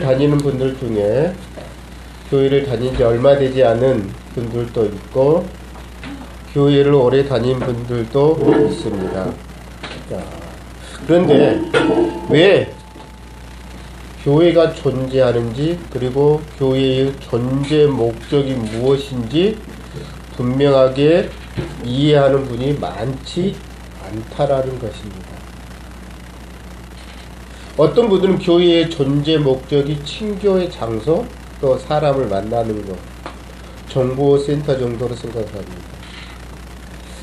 다니는 분들 중에 교회를 다닌 지 얼마 되지 않은 분들도 있고 교회를 오래 다닌 분들도 있습니다. 자, 그런데 왜 교회가 존재하는지 그리고 교회의 존재 목적이 무엇인지 분명하게 이해하는 분이 많지 않다라는 것입니다. 어떤 분들은 교회의 존재 목적이 친교의 장소 또 사람을 만나는 것 정보센터 정도로 생각합니다.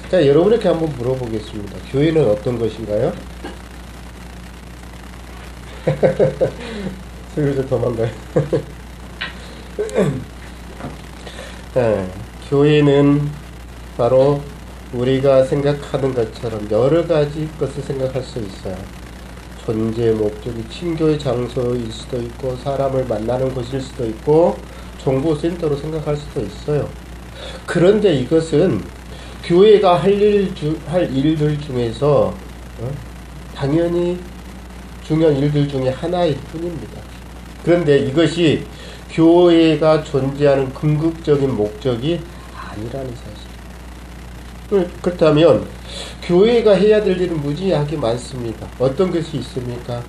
자 여러분에게 한번 물어보겠습니다. 교회는 어떤 것인가요? 슬슬 도망가요. 네, 교회는 바로 우리가 생각하는 것처럼 여러 가지 것을 생각할 수 있어요. 존재 목적이 친교의 장소일 수도 있고 사람을 만나는 곳일 수도 있고 정보센터로 생각할 수도 있어요. 그런데 이것은 교회가 할, 일 주, 할 일들 중에서 어? 당연히 중요한 일들 중에 하나일 뿐입니다. 그런데 이것이 교회가 존재하는 궁극적인 목적이 아니라는 사실. 그렇다면 교회가 해야 될 일은 무지하게 많습니다. 어떤 것이 있습니까?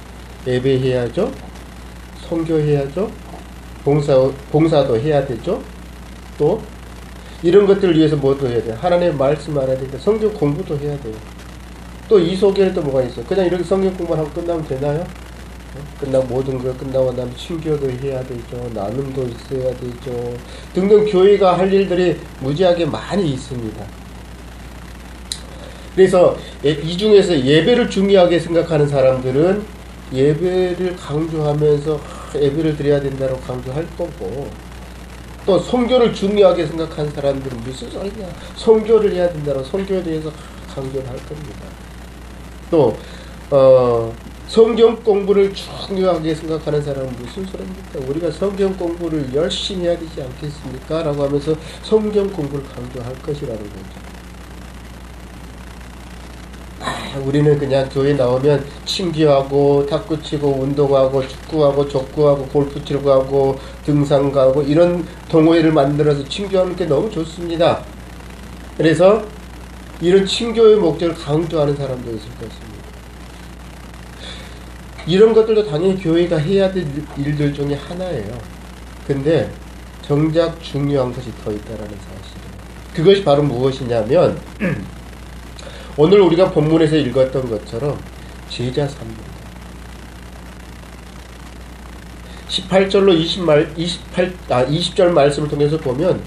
예배해야죠. 성교해야죠. 봉사, 봉사도 해야 되죠. 또 이런 것들을 위해서 뭐도 해야 돼요? 하나님의 말씀 알아야 되니까 성경 공부도 해야 돼요. 또 이 속에는 또 뭐가 있어요? 그냥 이렇게 성경 공부만 하고 끝나면 되나요? 끝나고 모든 걸 끝나고 나면 친교도 해야 되죠. 나눔도 있어야 되죠. 등등 교회가 할 일들이 무지하게 많이 있습니다. 그래서 이 중에서 예배를 중요하게 생각하는 사람들은 예배를 강조하면서 예배를 드려야 된다고 강조할 거고 또 성교를 중요하게 생각하는 사람들은 무슨 소리냐 성교를 해야 된다고 성교에 대해서 강조를 할 겁니다. 또 어, 성경 공부를 중요하게 생각하는 사람은 무슨 소리입니까? 우리가 성경 공부를 열심히 해야 되지 않겠습니까? 라고 하면서 성경 공부를 강조할 것이라는 거죠. 아, 우리는 그냥 교회 나오면 친기하고 탁구 치고 운동하고 축구하고 족구하고 골프 치고 하고 등산 가고 이런 동호회를 만들어서 친교하는 게 너무 좋습니다. 그래서 이런 친교의 목적을 강조하는 사람도 있을 것입니다. 이런 것들도 당연히 교회가 해야 될 일들 중에 하나예요. 근데 정작 중요한 것이 더 있다라는 사실이에요. 그것이 바로 무엇이냐면 오늘 우리가 본문에서 읽었던 것처럼 제자 삼입니다. 18절로 20 말, 28, 아, 20절 말씀을 통해서 보면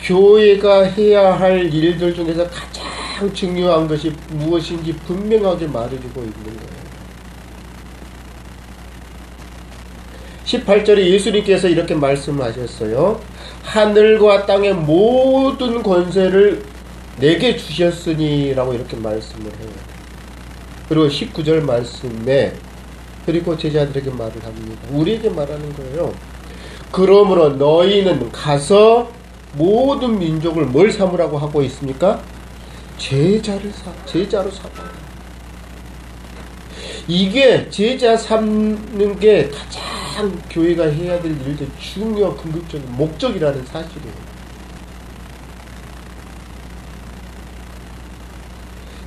교회가 해야 할 일들 중에서 가장 중요한 것이 무엇인지 분명하게 말해주고 있는 거예요. 18절에 예수님께서 이렇게 말씀하셨어요. 하늘과 땅의 모든 권세를 내게 주셨으니라고 이렇게 말씀을 해요. 그리고 19절 말씀에 그리고 제자들에게 말을 합니다. 우리에게 말하는 거예요. 그러므로 너희는 가서 모든 민족을 뭘 삼으라고 하고 있습니까? 제자를 삼, 제자로 삼아. 이게 제자 삼는 게 가장 교회가 해야 될 일들 중요 궁극적인 목적이라는 사실이에요.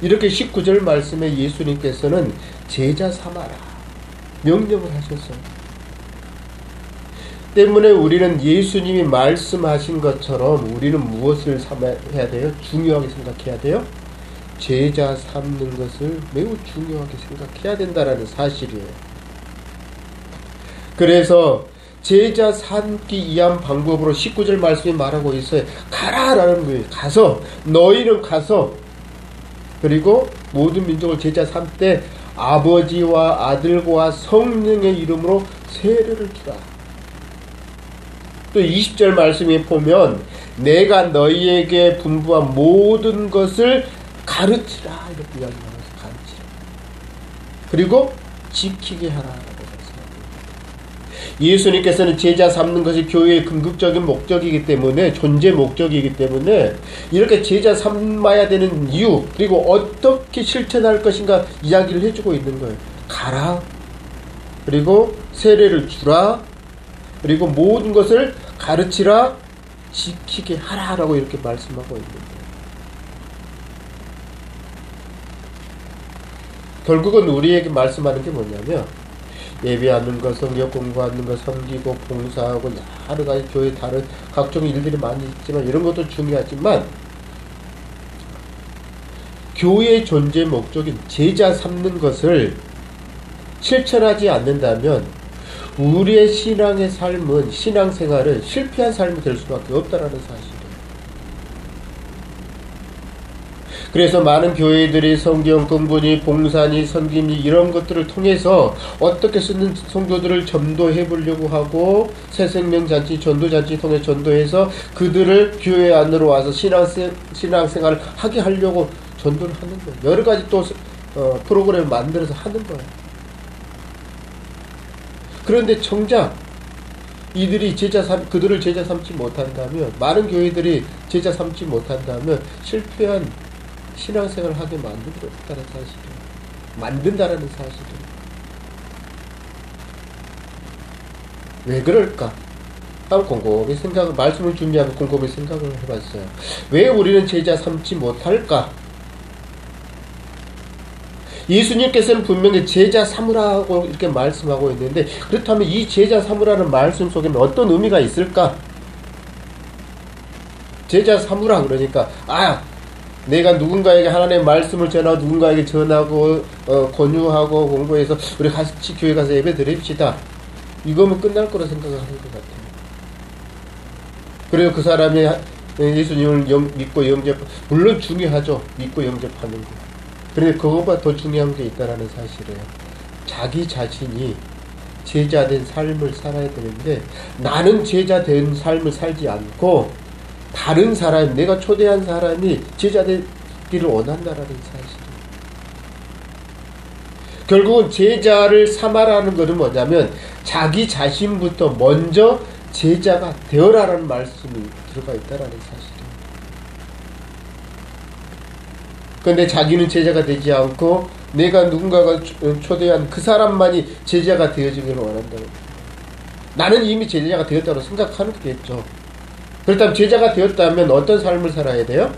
이렇게 19절 말씀에 예수님께서는 제자 삼아라 명령을 하셨어요. 때문에 우리는 예수님이 말씀하신 것처럼 우리는 무엇을 삼아야 돼요? 중요하게 생각해야 돼요? 제자 삼는 것을 매우 중요하게 생각해야 된다라는 사실이에요. 그래서 제자 삼기 이한 방법으로 19절 말씀이 말하고 있어요. 가라 라는 거예요. 가서 너희는 가서 그리고 모든 민족을 제자 삼때 아버지와 아들과 성령의 이름으로 세례를 주라. 또 20절 말씀에 보면 내가 너희에게 분부한 모든 것을 가르치라 이렇게 이야기하면서 가르치라. 그리고 지키게 하라. 예수님께서는 제자 삼는 것이 교회의 궁극적인 목적이기 때문에 존재 목적이기 때문에 이렇게 제자 삼아야 되는 이유 그리고 어떻게 실천할 것인가 이야기를 해주고 있는 거예요. 가라. 그리고 세례를 주라. 그리고 모든 것을 가르치라 지키게 하라라고 이렇게 말씀하고 있는데 결국은 우리에게 말씀하는 게 뭐냐면 예배하는 것, 성경 공부하는 것, 섬기고 봉사하고 여러 가지 교회 다른 각종 일들이 많이 있지만 이런 것도 중요하지만 교회의 존재 목적인 제자 삼는 것을 실천하지 않는다면 우리의 신앙의 삶은 신앙생활은 실패한 삶이 될 수밖에 없다라는 사실. 그래서 많은 교회들이 성경 공부니 봉사니 선김니 이런 것들을 통해서 어떻게 쓰는 성도들을 전도해 보려고 하고 새 생명 잔치 전도 잔치 통해 전도해서 그들을 교회 안으로 와서 신앙생 신앙생활을 하게 하려고 전도를 하는 거예요. 여러 가지 또 어, 프로그램을 만들어서 하는 거예요. 그런데 정작 이들이 제자 삼 그들을 제자 삼지 못한다면 많은 교회들이 제자 삼지 못한다면 실패한 신앙생활을 하게 만들었다는 사실이에요. 만든다라는 사실이에요. 왜 그럴까? 한번 곰곰이 생각을, 말씀을 준비하고 곰곰이 생각을 해봤어요. 왜 우리는 제자 삼지 못할까? 예수님께서는 분명히 제자 삼으라고 이렇게 말씀하고 있는데, 그렇다면 이 제자 삼으라는 말씀 속에는 어떤 의미가 있을까? 제자 삼으라 그러니까, 아, 내가 누군가에게 하나님의 말씀을 전하고 누군가에게 전하고 어, 권유하고 공부해서 우리 같이 교회 가서 예배 드립시다. 이거면 끝날 거라 생각을 하는 것 같아요. 그리고 그 사람이 예수님을 영, 믿고 영접, 물론 중요하죠. 믿고 영접하는 거. 그런데 그것보다 더 중요한 게 있다라는 사실이에요. 자기 자신이 제자된 삶을 살아야 되는데 나는 제자된 삶을 살지 않고 다른 사람, 내가 초대한 사람이 제자되기를 원한다라는 사실. 결국은 제자를 삼아라는 것은 뭐냐면 자기 자신부터 먼저 제자가 되어라라는 말씀이 들어가 있다라는 사실이에요. 그런데 자기는 제자가 되지 않고 내가 누군가가 초대한 그 사람만이 제자가 되어지기를 원한다는 나는 이미 제자가 되었다고 생각하는 게겠죠. 그렇다면 제자가 되었다면 어떤 삶을 살아야 돼요?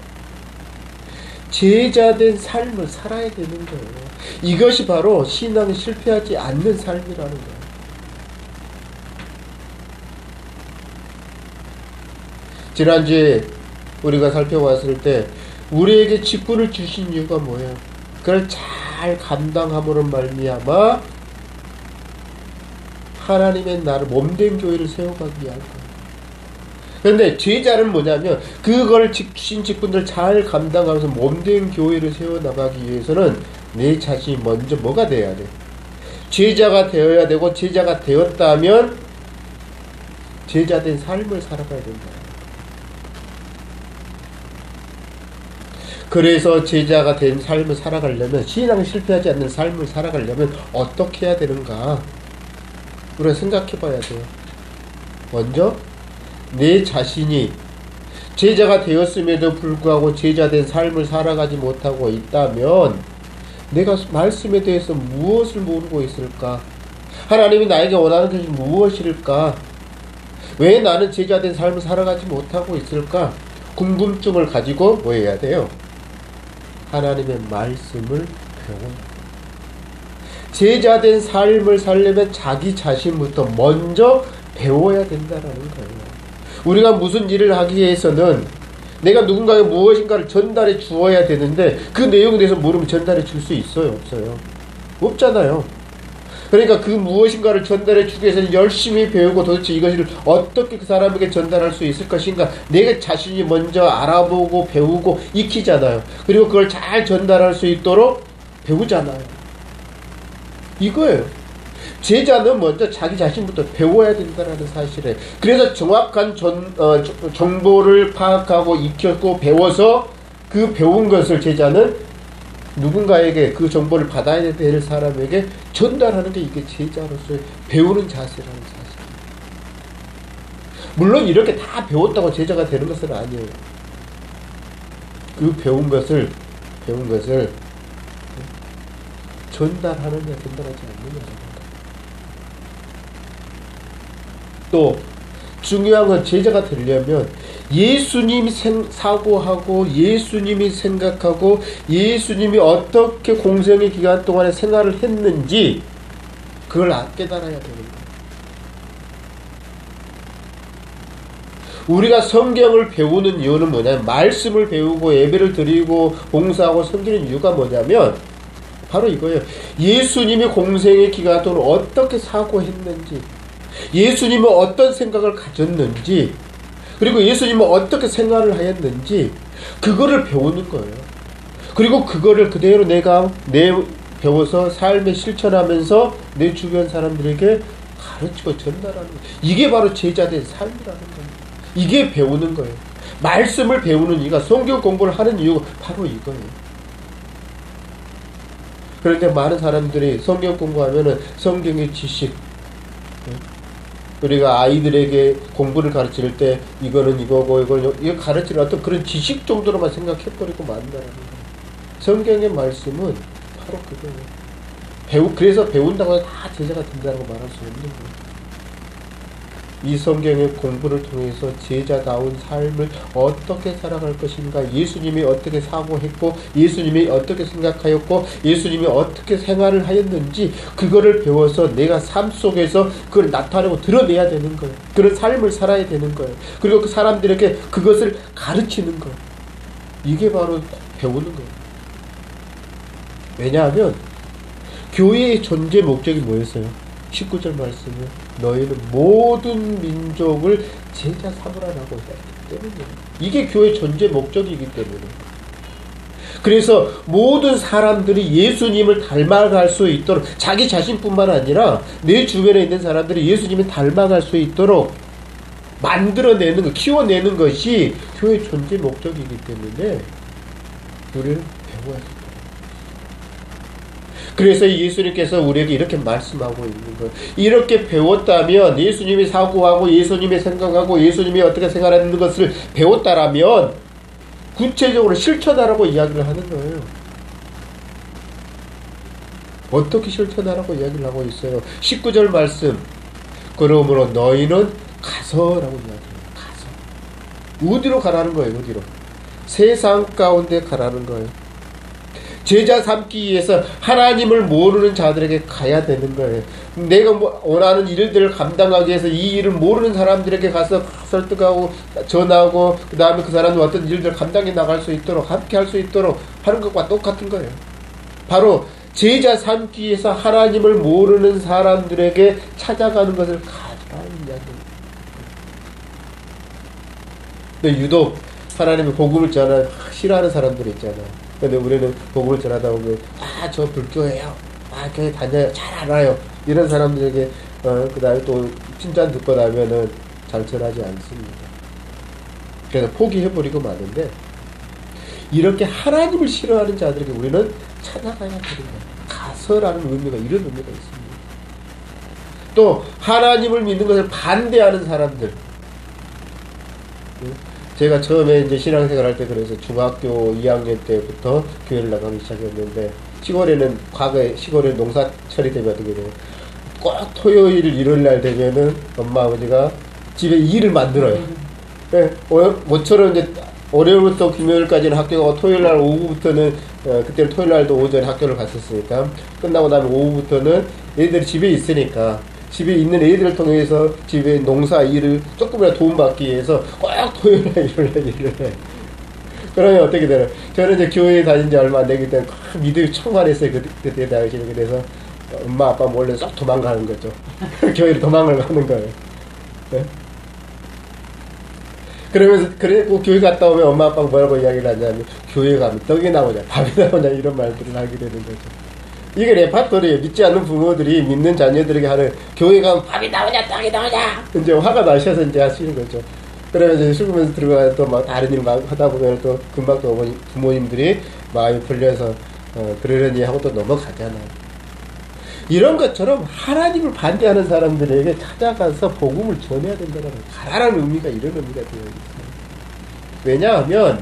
제자된 삶을 살아야 되는 거예요. 이것이 바로 신앙이 실패하지 않는 삶이라는 거예요. 지난주에 우리가 살펴봤을 때 우리에게 직분을 주신 이유가 뭐예요? 그걸 잘 감당함으로 말미암아 하나님의 나를 몸된 교회를 세워가기 위한 거예요. 그런데 제자는 뭐냐면 그걸 주신 직분들 잘 감당하면서 몸된 교회를 세워나가기 위해서는 내 자신이 먼저 뭐가 돼야 돼? 제자가 되어야 되고 제자가 되었다면 제자된 삶을 살아가야 된다. 그래서 제자가 된 삶을 살아가려면 신앙 실패하지 않는 삶을 살아가려면 어떻게 해야 되는가? 우리가 생각해 봐야 돼요. 먼저 내 자신이 제자가 되었음에도 불구하고 제자된 삶을 살아가지 못하고 있다면 내가 말씀에 대해서 무엇을 모르고 있을까? 하나님이 나에게 원하는 것이 무엇일까? 왜 나는 제자된 삶을 살아가지 못하고 있을까? 궁금증을 가지고 뭐 해야 돼요? 하나님의 말씀을 배워야 제자된 삶을 살려면 자기 자신부터 먼저 배워야 된다는 거예요. 우리가 무슨 일을 하기 위해서는 내가 누군가에게 무엇인가를 전달해 주어야 되는데 그 내용에 대해서 모르면 전달해 줄 수 있어요? 없어요? 없잖아요. 그러니까 그 무엇인가를 전달해 주기 위해서 열심히 배우고 도대체 이것을 어떻게 그 사람에게 전달할 수 있을 것인가 내가 자신이 먼저 알아보고 배우고 익히잖아요. 그리고 그걸 잘 전달할 수 있도록 배우잖아요. 이거예요. 제자는 먼저 자기 자신부터 배워야 된다는 사실에 그래서 정확한 전, 어, 정보를 파악하고 익혔고 배워서 그 배운 것을 제자는 누군가에게 그 정보를 받아야 될 사람에게 전달하는 게 이게 제자로서의 배우는 자세라는 사실. 물론 이렇게 다 배웠다고 제자가 되는 것은 아니에요. 그 배운 것을 배운 것을 전달하느냐 전달하지 않느냐 또 중요한 건 제자가 되려면 예수님이 생, 사고하고 예수님이 생각하고 예수님이 어떻게 공생의 기간 동안에 생활을 했는지 그걸 깨달아야 되는. 우리가 성경을 배우는 이유는 뭐냐면 말씀을 배우고 예배를 드리고 봉사하고 섬기는 이유가 뭐냐면 바로 이거예요. 예수님이 공생의 기간 동안 어떻게 사고했는지 예수님은 어떤 생각을 가졌는지 그리고 예수님은 어떻게 생활을 하였는지 그거를 배우는 거예요. 그리고 그거를 그대로 내가 내 배워서 삶에 실천하면서 내 주변 사람들에게 가르치고 전달하는 거예요. 이게 바로 제자된 삶이라는 거예요. 이게 배우는 거예요. 말씀을 배우는 이가 성경 공부를 하는 이유가 바로 이거예요. 그런데 많은 사람들이 성경 공부하면은 성경의 지식, 우리가 아이들에게 공부를 가르칠 때 이거는 이거고 이거는 이거 가르치는 어떤 그런 지식 정도로만 생각해버리고 만다는 거예요. 성경의 말씀은 바로 그거예요. 배우 그래서 배운다고 다 제자가 된다고 말할 수 없는 거예요. 이 성경의 공부를 통해서 제자다운 삶을 어떻게 살아갈 것인가, 예수님이 어떻게 사고했고, 예수님이 어떻게 생각하였고, 예수님이 어떻게 생활을 하였는지, 그거를 배워서 내가 삶 속에서 그걸 나타내고 드러내야 되는 거예요. 그런 삶을 살아야 되는 거예요. 그리고 그 사람들에게 그것을 가르치는 거예요. 이게 바로 배우는 거예요. 왜냐하면, 교회의 존재 목적이 뭐였어요? 19절 말씀은 너희는 모든 민족을 제자 삼으라라고 했기 때문에 이게 교회 존재 목적이기 때문에 그래서 모든 사람들이 예수님을 닮아갈 수 있도록 자기 자신뿐만 아니라 내 주변에 있는 사람들이 예수님을 닮아갈 수 있도록 만들어내는 것, 키워내는 것이 교회 존재 목적이기 때문에 우리는 배워야 돼. 그래서 예수님께서 우리에게 이렇게 말씀하고 있는 거예요. 이렇게 배웠다면 예수님이 사고하고 예수님이 생각하고 예수님이 어떻게 생활하는 것을 배웠다라면 구체적으로 실천하라고 이야기를 하는 거예요. 어떻게 실천하라고 이야기를 하고 있어요. 19절 말씀. 그러므로 너희는 가서라고 이야기해요. 가서. 어디로 가라는 거예요. 어디로. 세상 가운데 가라는 거예요. 제자 삼기 위해서 하나님을 모르는 자들에게 가야 되는 거예요. 내가 뭐 원하는 일들을 감당하기 위해서 이 일을 모르는 사람들에게 가서 설득하고 전하고 그 다음에 그 사람이 어떤 일들을 감당해 나갈 수 있도록 함께 할 수 있도록 하는 것과 똑같은 거예요. 바로 제자 삼기 위해서 하나님을 모르는 사람들에게 찾아가는 것을 이야기입니다. 근데 유독 하나님의 복음을 전하 싫어하는 사람들이 있잖아요. 근데 우리는 복음을 전하다 보면 아 저 불교예요. 아 교회 다녀요. 잘 알아요. 이런 사람들에게 어, 그다음에 또 칭찬 듣고 나면은 잘 전하지 않습니다. 그래서 포기해버리고 마는데 이렇게 하나님을 싫어하는 자들에게 우리는 찾아가야 되는 거예요. 가서라는 의미가 이런 의미가 있습니다. 또 하나님을 믿는 것을 반대하는 사람들 제가 처음에 이제 신앙생활 할 때 그래서 중학교 2학년 때부터 교회를 나가기 시작했는데 시골에는 과거에 시골에 농사철이 되면 어떻게 돼요? 꼭 토요일 일요일 날 되면은 엄마 아버지가 집에 일을 만들어요. 네, 모처럼 이제 월요일부터 금요일까지는 학교가 고 토요일 날 오후부터는 어, 그때는 토요일 날도 오전에 학교를 갔었으니까 끝나고 나면 오후부터는 애들이 집에 있으니까 집에 있는 애들을 통해서 집에 농사 일을 조금이라도 도움받기 위해서 꼭 토요일에 일요일에 일을 해. 그러면 어떻게 되나? 저는 이제 교회에 다닌 지 얼마 안 되기 때문에 믿음이 충만했어요. 그, 그때 당시에. 그래서 엄마, 아빠 몰래 쏙 도망가는 거죠. 교회로 도망을 가는 거예요. 네? 그러면서, 그래, 고 교회 갔다 오면 엄마, 아빠가 뭐라고 이야기를 하냐면, 교회 가면 떡이 나오냐, 밥이 나오냐, 이런 말들을 하게 되는 거죠. 이게 레파토리예요. 믿지 않는 부모들이 믿는 자녀들에게 하는 교회 가면 밥이 나오냐 떡이 나오냐 이제 화가 나셔서 이제 하시는 거죠. 그러면서 죽으면서 들어가서 또 막 다른 일 막 하다 보면 또 금방 또 어머니, 부모님들이 마음이 풀려서 어, 그러려니 하고 또 넘어가잖아요. 이런 것처럼 하나님을 반대하는 사람들에게 찾아가서 복음을 전해야 된다는 가라는 의미가 이런 의미가 되어 있어요. 왜냐하면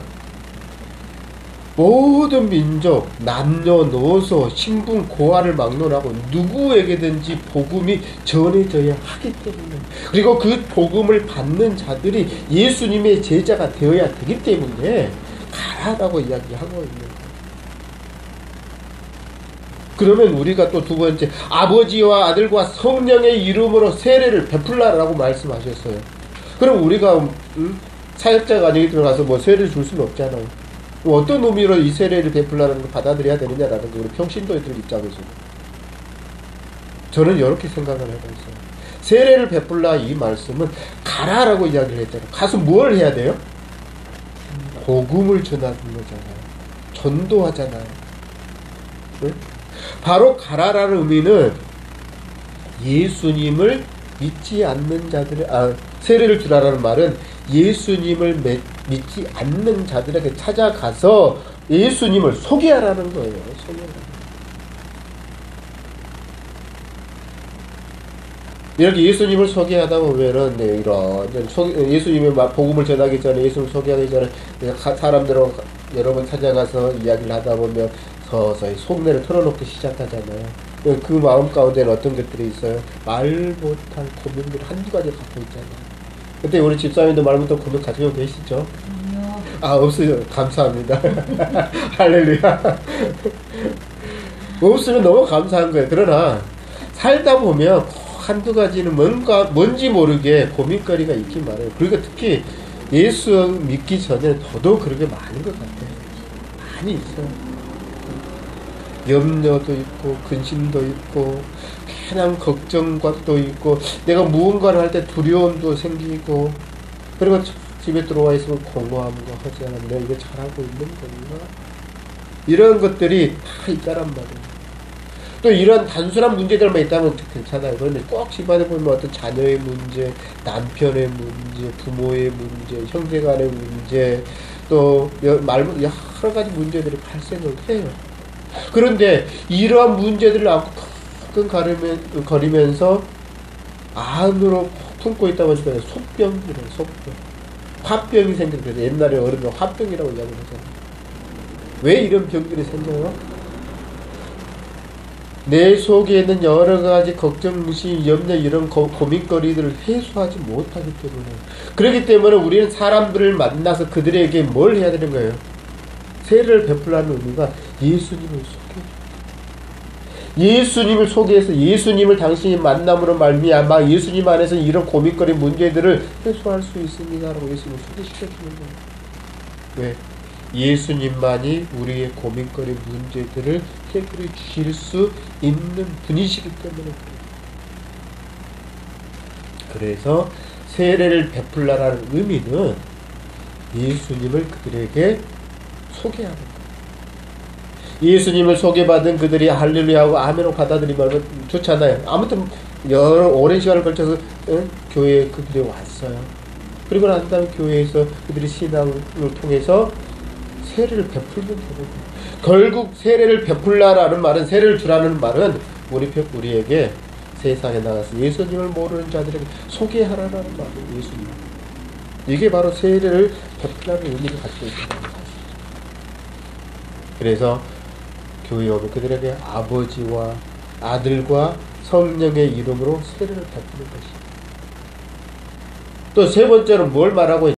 모든 민족, 남녀노소, 신분 고하를 막론하고 누구에게든지 복음이 전해져야 하기 때문에 그리고 그 복음을 받는 자들이 예수님의 제자가 되어야 되기 때문에 가라라고 이야기하고 있는 거예요. 그러면 우리가 또 두 번째 아버지와 아들과 성령의 이름으로 세례를 베풀라라고 말씀하셨어요. 그럼 우리가 음, 사역자가 아니기 들어가서 뭐 세례를 줄 수는 없잖아요. 어떤 의미로 이 세례를 베풀라는 걸 받아들여야 되느냐라는 게 우리 평신도들 입장에서 저는 이렇게 생각을 하고 있어요. 세례를 베풀라 이 말씀은 가라라고 이야기를 했잖아요. 가서 뭘 해야 돼요? 복음을 전하는 거잖아요. 전도하잖아요. 네? 바로 가라라는 의미는 예수님을 믿지 않는 자들의 아 세례를 주라라는 말은 예수님을 매, 믿지 않는 자들에게 찾아가서 예수님을 소개하라는 거예요. 소개하라는 이렇게 예수님을 소개하다 보면은 네, 이런 예수님의 복음을 전하기 전에 예수님을 소개하기 전에 사람들하고 여러 번 찾아가서 이야기를 하다 보면 서서히 속내를 털어놓기 시작하잖아요. 그 마음 가운데는 어떤 것들이 있어요? 말 못할 고민들 한두 가지 갖고 있잖아요. 그때 우리 집사님도 말 못할 고민 가지고 계시죠? 아니요. 아, 없어요. 감사합니다. 할렐루야. 없으면 너무 감사한 거예요. 그러나, 살다 보면 한두 가지는 뭔가, 뭔지 모르게 고민거리가 있긴 많아요. 그리고 특히 예수 믿기 전에는 더더욱 그렇게 많은 것 같아요. 많이 있어요. 염려도 있고 근심도 있고 괜한 걱정과도 있고 내가 무언가를 할 때 두려움도 생기고 그리고 집에 들어와 있으면 공허함과 하지 않아 내가 이거 잘하고 있는 건가? 이런 것들이 다 있다란 말이에요. 또 이런 단순한 문제들만 있다면 괜찮아요. 그런데 꼭 집안에 보면 어떤 자녀의 문제 남편의 문제 부모의 문제 형제 간의 문제 또 말, 여러 가지 문제들이 발생을 해요. 그런데 이러한 문제들을 안고 가끔 가르면, 거리면서 안으로 품고 있다 보니까 속병이래요, 속병. 화병이 생긴대요. 옛날에 어른들 화병이라고 이야기를 하잖아요. 왜 이런 병들이 생겨요? 내 속에 있는 여러 가지 걱정, 무심, 염려 이런 고, 고민거리들을 해소하지 못하기 때문에 그렇기 때문에 우리는 사람들을 만나서 그들에게 뭘 해야 되는 거예요? 세례를 베풀라는 의미가 예수님을 소개 예수님을 소개해서 예수님을 당신이 만남으로 말미암아 예수님 안에서 이런 고민거리 문제들을 해소할 수 있습니다라고 예수님을 소개시켜주는 거예요. 왜? 예수님만이 우리의 고민거리 문제들을 해결해 주실 수 있는 분이시기 때문에 그래요. 그래서 세례를 베풀라라는 의미는 예수님을 그들에게 소개하는 거 예수님을 소개받은 그들이 할렐루야하고 아멘을 받아들이면 좋잖아요. 아무튼 여러 오랜 시간을 걸쳐서 응? 교회에 그들이 왔어요. 그리고 난 다음에 교회에서 그들이 신앙을 통해서 세례를 베풀면 되는 거예요. 결국 세례를 베풀라라는 말은 세례를 주라는 말은 우리 우리에게 세상에 나가서 예수님을 모르는 자들에게 소개하라는 말이에요. 예수님. 이게 바로 세례를 베풀라는 의미를 가지고 있다는 사실. 그래서 오면 그들에게 아버지와 아들과 성령의 이름으로 세례를 베푸는 것입니다. 또 세 번째는 뭘 말하고